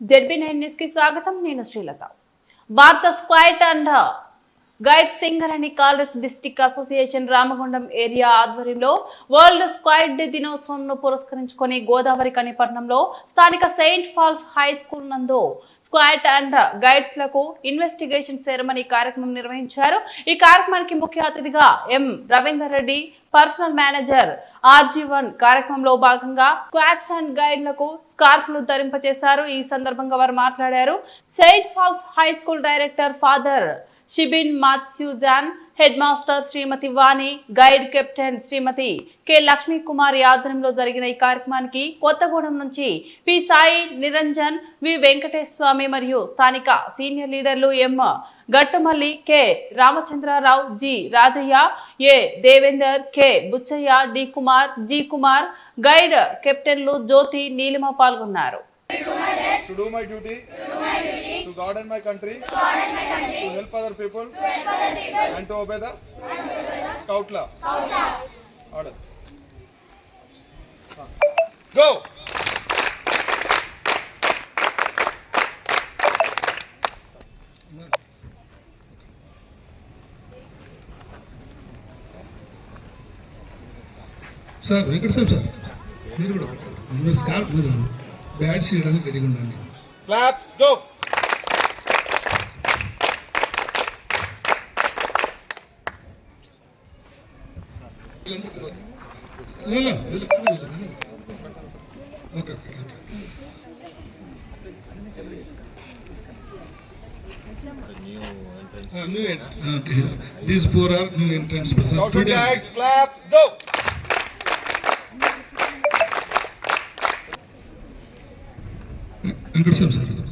ZB nine news కి స్వాగతం నేను శ్రీలత భారత స్క్వాట్ అండ్ గైడ్ సింగర్ అని Congress district association Ramagundam area ఆధ్వర్యంలో వరల్డ్ స్క్వైడ్ డే దినోత్సవంను పురస్కరించుకొని గోదావరి కనిపట్నంలో స్థానిక సెయింట్ ఫాల్స్ హై స్కూల్ నందు స్క్వాట్ అండ్ గైడ్స్లకు ఇన్వెస్టిగేషన్ సెరమనీ కార్యక్రమం నిర్వహించారు. ఈ కార్యక్రమానికి ముఖ్య అతిథిగా M Raveender Reddy personal manager RG one కార్యక్రమంలో భాగంగా స్క్వాడ్స్ అండ్ గైడ్లకు స్కార్ఫ్లు ధరింపచేశారు. ఈ సందర్భంగా వారు మాట్లాడారు. Saint Paul's high school director father Shibin Mathew John head master Srimathi Vani guide captain Srimathi K. Lakshmi Kumari ఆధ్వర్యంలో జరిగిన ఈ కార్యక్రమానికి కొత్తగూడెం నుంచి పి. సాయి నిరంజన్ వి. వెంకటేశ్వర స్వామి మరియు స్థానిక సీనియర్ లీడర్లు M. Gattumalli K. Ramachandra Rao G. Rajaiah A Devender K. Buchaiah D. Kumar G. Kumar guide కెప్టెన్లు Jyothi Neelima పాల్గొన్నారు. To do my duty, to God and my country, to help other people, and to obey the scout law. Order. Go! Sir Venkata sir sir మీరు కూడా మీరు scarf మీరు bat చేయడానికి రెడీగా ఉండండి Claps, go! లే, లే, వెళ్ళు, వెళ్ళు, వెళ్ళు. Okay okay okay. Ah, new ent- ah, these- These four are new entrants. sir. Scout and Today- guides, claps, go! Venkata sir sir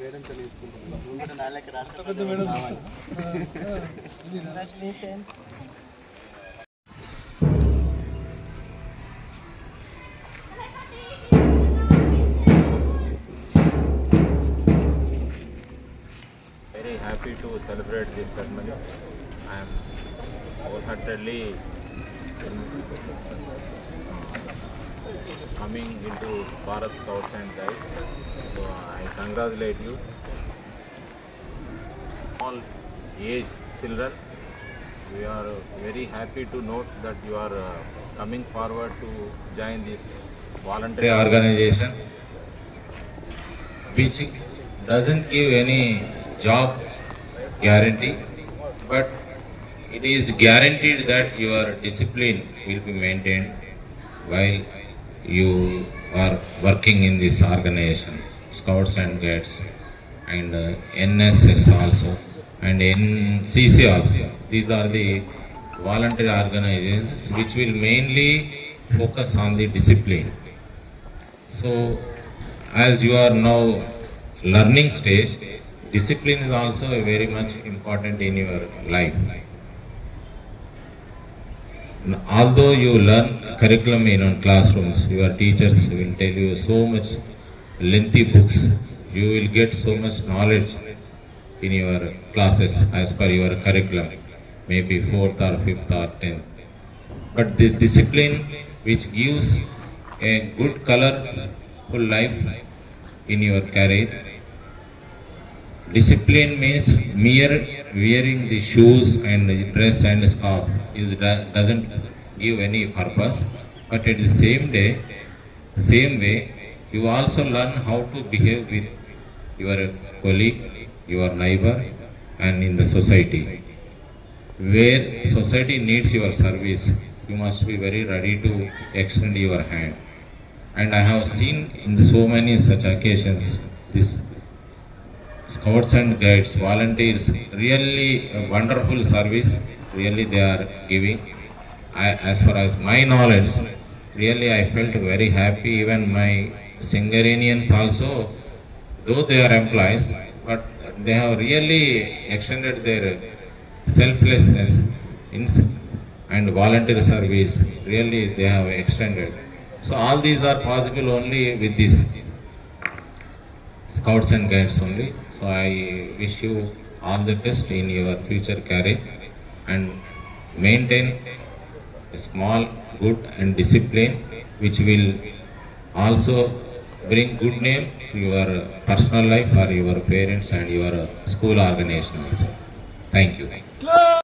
పెట్టుకోండి sir Congratulations. very happy to celebrate this ceremony. I am wholeheartedly in- coming into Bharat Scouts and Guides. So I congratulate you. All age children, we are very happy to note that you are uh, coming forward to join this voluntary organization which doesn't give any job guarantee, but it is guaranteed that your discipline will be maintained while you are working in this organization, Scouts and Guides, and uh, NSS also, and NCC also. These are the voluntary organizations which will mainly focus on the discipline. So, as you are now learning stage, discipline is also very much important in your life. Although you learn curriculum in classrooms, your teachers will tell you so much lengthy books. You will get so much knowledge in your classes as per your curriculum, maybe fourth or fifth or tenth. But the discipline which gives a good colorful life in your career. Discipline means mere wearing the shoes and the dress and scarf is doesn't give any purpose. But at the same day, same way, you also learn how to behave with your colleague, your neighbor, and in the society. Where society needs your service, you must be very ready to extend your hand. And I have seen in so many such occasions this scouts and guides, volunteers, really wonderful service, really they are giving. I, as far as my knowledge, really I felt very happy. Even my Singarenians also, though they are employees, but they have really extended their selflessness in, and volunteer service. Really, they have extended. So all these are possible only with this scouts and guides only. So I wish you all the best in your future career and maintain a small, good and discipline which will also bring good name to your personal life or your parents and your school organization also. Thank you.